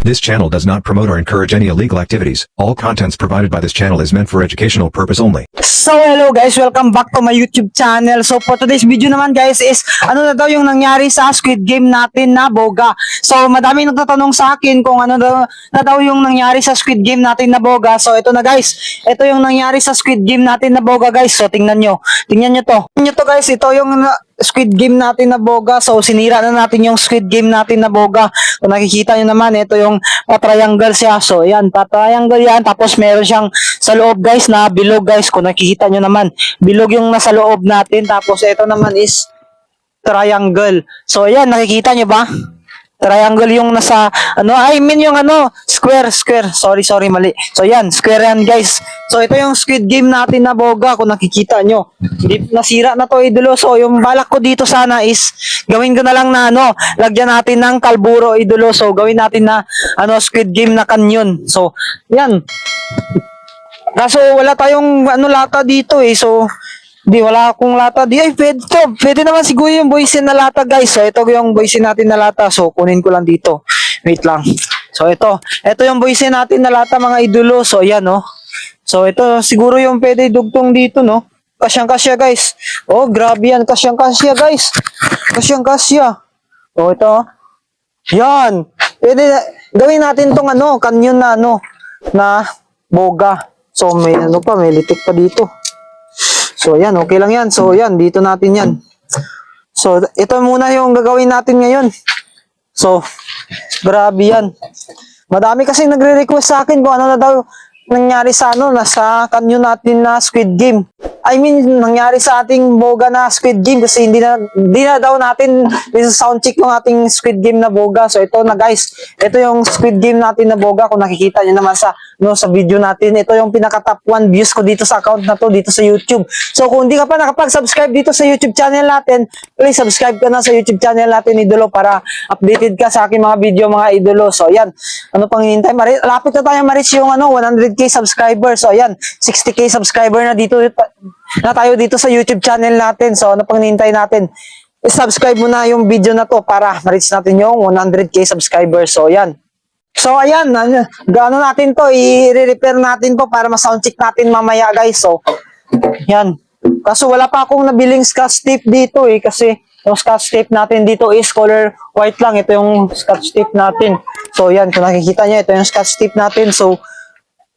This channel does not promote or encourage any illegal activities. All contents provided by this channel is meant for educational purpose only. So hello guys, welcome back to my YouTube channel. So for today's video naman guys is ano na daw yung nangyari sa Squid Game natin na boga. So madami nagtatanong sa akin kung ano daw, na daw yung nangyari sa Squid Game natin na boga. So ito na guys, ito yung nangyari sa Squid Game natin na boga guys. So tingnan nyo, tingnan nyo to. Tingnan nyo to guys, ito yung Squid Game natin na boga. So sinira na natin yung Squid Game natin na boga. Kung nakikita nyo naman, ito yung pa-triangle siya. So yan, pa-triangle yan. Tapos meron siyang sa loob guys na bilog guys. Kung nakikita nyo naman, bilog yung nasa loob natin. Tapos ito naman is triangle. So yan, nakikita nyo ba? Triangle yung nasa, ano, I mean yung ano, square, square. Sorry, sorry, mali. So yan, square yan guys. So ito yung Squid Game natin na boga kung nakikita nyo. Hindi, nasira na to idolo. So yung balak ko dito sana is, gawin ko na lang na ano, lagyan natin ng kalburo idolo. So gawin natin na, ano, Squid Game na kanyon. So, yan. Kaso wala tayong ano lata dito eh. So di wala akong lata di ay pwede to. Pwede naman siguro yung boysin na lata guys. So ito yung boysin natin na lata. So kunin ko lang dito. Wait lang. So ito, ito yung boysin natin na lata mga idolo. So ayan no. So ito siguro yung pwede dugtong dito no. Kasyang kasya guys. Oh grabe yan. Kasyang kasya guys. Kasyang kasya. Oh ito. oh. Yan. Pwede gawin natin tong ano, kanyon na ano, na boga. So may ano pa, may litik pa dito. So yan, okay lang yan. So yan, dito natin yan. So ito muna yung gagawin natin ngayon. So, grabe yan. Madami kasi nagre-request sa akin kung ano na daw nangyari sa ano, nasa kanyo natin na Squid Game. I mean, nangyari sa ating boga na Squid Game kasi hindi na, hindi na daw natin sound check yung ating Squid Game na boga. So ito na guys, ito yung Squid Game natin na boga kung nakikita nyo naman sa no sa video natin. Ito yung pinaka top 1 views ko dito sa account na to dito sa YouTube. So kung hindi ka pa nakapag-subscribe dito sa YouTube channel natin, please subscribe ka na sa YouTube channel natin idolo para updated ka sa aking mga video mga idolo. So ayan, ano pang hinihintay? Mari lapit na tayo ma-reach yung ano 100k subscribers. So ayan, 60k subscriber na dito na tayo dito sa YouTube channel natin. So ano pang hinihintay natin? I-subscribe mo na yung video na to para ma-reach natin yung 100k subscribers. So ayan. So ayan, ano, gaano natin to, i-repair natin to para ma-sound check natin mamaya guys. So, yan. Kaso wala pa akong nabiling scotch tape dito eh kasi yung scotch tape natin dito is color white lang. Ito yung scotch tape natin. So yan, kung nakikita nyo, ito yung scotch tape natin. So,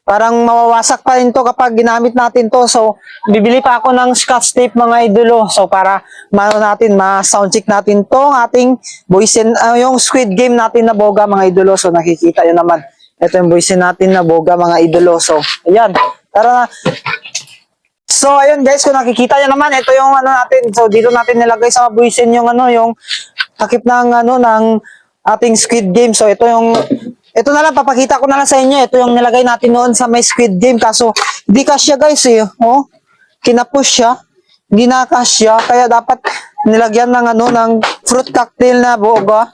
parang mawawasak pa rin to kapag ginamit natin to. So, bibili pa ako ng scotch tape mga idolo. So, para maano natin, ma-sound check natin to ating boysen, ah, yung squid game natin na boga mga idolo. So, nakikita nyo naman. Ito yung boysen natin na boga mga idolo. So, ayan. Tara na. So, ayun guys, kung nakikita nyo naman, ito yung ano natin. So, dito natin nilagay sa buisin yung ano, yung takip ng ano, ng ating squid game. So, ito yung, ito na lang, papakita ko na lang sa inyo. Ito yung nilagay natin noon sa may squid game. Kaso, hindi kasya guys eh. Oh, kinapush siya. Hindi na kasya. Kaya dapat nilagyan ng ano, ng fruit cocktail na boga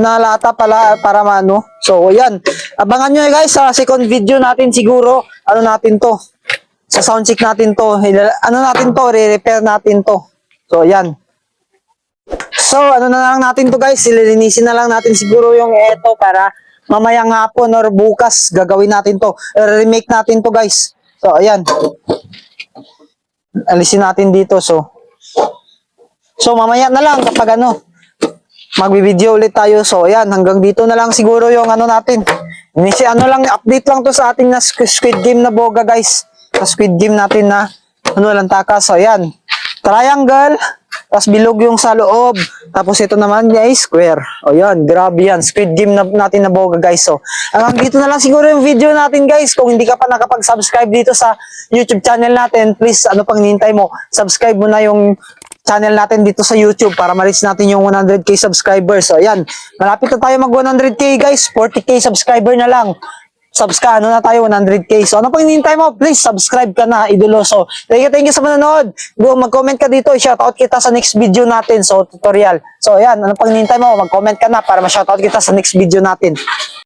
na lata pala para maano. So, ayan. Abangan nyo guys sa second video natin siguro. Ano natin to? Sa sound check natin to. Ano natin to? Re-repair natin to. So, ayan. So, ano na lang natin to guys. Sililinisin na lang natin siguro yung eto para mamayang hapon or bukas gagawin natin to. Remake natin to guys. So, ayan. Alisin natin dito. So, so mamaya na lang kapag ano, magbibideo ulit tayo. So, ayan, hanggang dito na lang siguro yung ano natin. Inisi, ano lang, update lang to sa ating na squ- squid game na boga, guys. Sa squid game natin na, ano lang takas. So, ayan. Triangle. Tapos bilog yung sa loob. Tapos ito naman guys, square. O yan, grabe yan. Squid game na, natin na boga guys. So, hanggang dito na lang siguro yung video natin guys. Kung hindi ka pa nakapag-subscribe dito sa YouTube channel natin, please, ano pang hinihintay mo? Subscribe mo na yung channel natin dito sa YouTube para ma-reach natin yung 100k subscribers. So, ayan. Malapit na tayo mag 100k guys. 40k subscriber na lang. Subscribe, ano na tayo, 100k. So, ano pang hinihintay mo? Please, subscribe ka na, idolo. So, thank you, thank you sa manonood. Go, mag-comment ka dito. Shoutout kita sa next video natin. So, tutorial. So, ayan, ano pang hinihintay mo? Mag-comment ka na para ma-shoutout kita sa next video natin.